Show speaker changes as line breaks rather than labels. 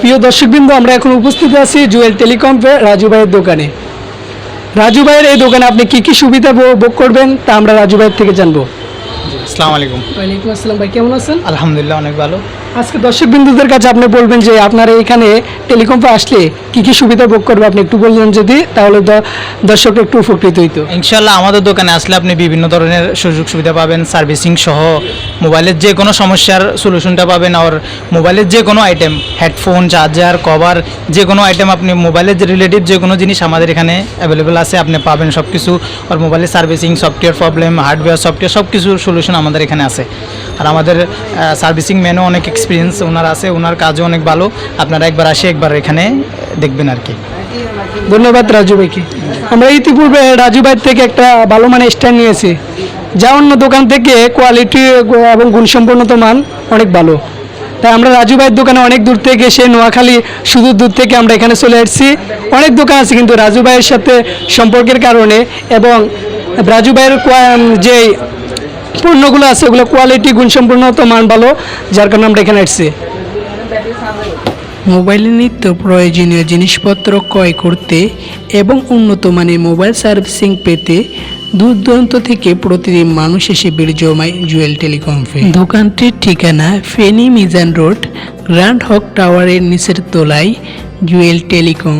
প্রিয় দর্শকবৃন্দ আমরা এখন উপস্থিত আছি জুয়েল টেলিকম রাজু ভাইয়ের দোকানে। রাজু ভাইয়ের এই দোকানে আপনি কি কি সুবিধা ভোগ করবেন তা আমরা রাজু ভাইয়ের থেকে জানব।
আসসালামু আলাইকুম।
ওয়ালাইকুম আসসালাম ভাই কেমন আছেন?
আলহামদুলিল্লাহ অনেক ভালো।
আজকে দর্শকবৃন্দুদের কাছে আপনি বলবেন যে আপনারা এখানে টেলিকমে আসলে কি কি সুবিধা ভোগ করবে? আপনি একটু বললেন যদি, তাহলে দর্শক একটু উপকৃত হইতো।
ইনশাল্লাহ আমাদের দোকানে আসলে আপনি বিভিন্ন ধরনের সুযোগ সুবিধা পাবেন, সার্ভিসিং সহ, মোবাইলের যে কোনো সমস্যার সলিউশনটা পাবেন আর মোবাইলের যে কোনো আইটেম হেডফোন চার্জার কভার যে কোনো আইটেম আপনি মোবাইলের যে রিলেটিভ যে কোনো জিনিস আমাদের এখানে অ্যাভেলেবেল আছে, আপনি পাবেন সব কিছু আর মোবাইলের servicing software problem hardware software সব কিছুর সলিউশন আমাদের এখানে আছে। আর আমাদের সার্ভিসিং ম্যানও অনেক এক্সপিরিয়েন্স ওনার আছে, ওনার কাজও অনেক ভালো। আপনারা একবার আসে, একবার এখানে দেখবেন আর কি।
ধন্যবাদ রাজু ভাইকে। আমরা ইতিপূর্বে রাজু ভাইয়ের থেকে একটা ভালো মানের স্ট্যান্ড নিয়েছি। যা অন্য দোকান থেকে কোয়ালিটি এবং গুণসম্পন্নত মান অনেক ভালো। তাই আমরা রাজু ভাইয়ের দোকানে অনেক দূর থেকে এসে নোয়াখালী সুদূর দূর থেকে আমরা এখানে চলে এসেছি। অনেক দোকান আছে কিন্তু রাজু ভাইয়ের সাথে সম্পর্কের কারণে এবং রাজু ভাইয়ের যে পণ্যগুলো আছে ওগুলো কোয়ালিটি গুণসম্পন্নত মান ভালো যার কারণে আমরা এখানে এসেছি মোবাইলের নিত্য প্রয়োজনীয় জিনিসপত্র ক্রয় করতে এবং উন্নত মানের মোবাইল সার্ভিসিং পেতে দূর দূরান্ত থেকে প্রতিদিন মানুষ এসে ভিড় জমায় জুয়েল টেলিকমে দোকানটির ঠিকানা ফেনী মিজান রোড গ্র্যান্ড হক টাওয়ারের নিচের তলায় জুয়েল টেলিকম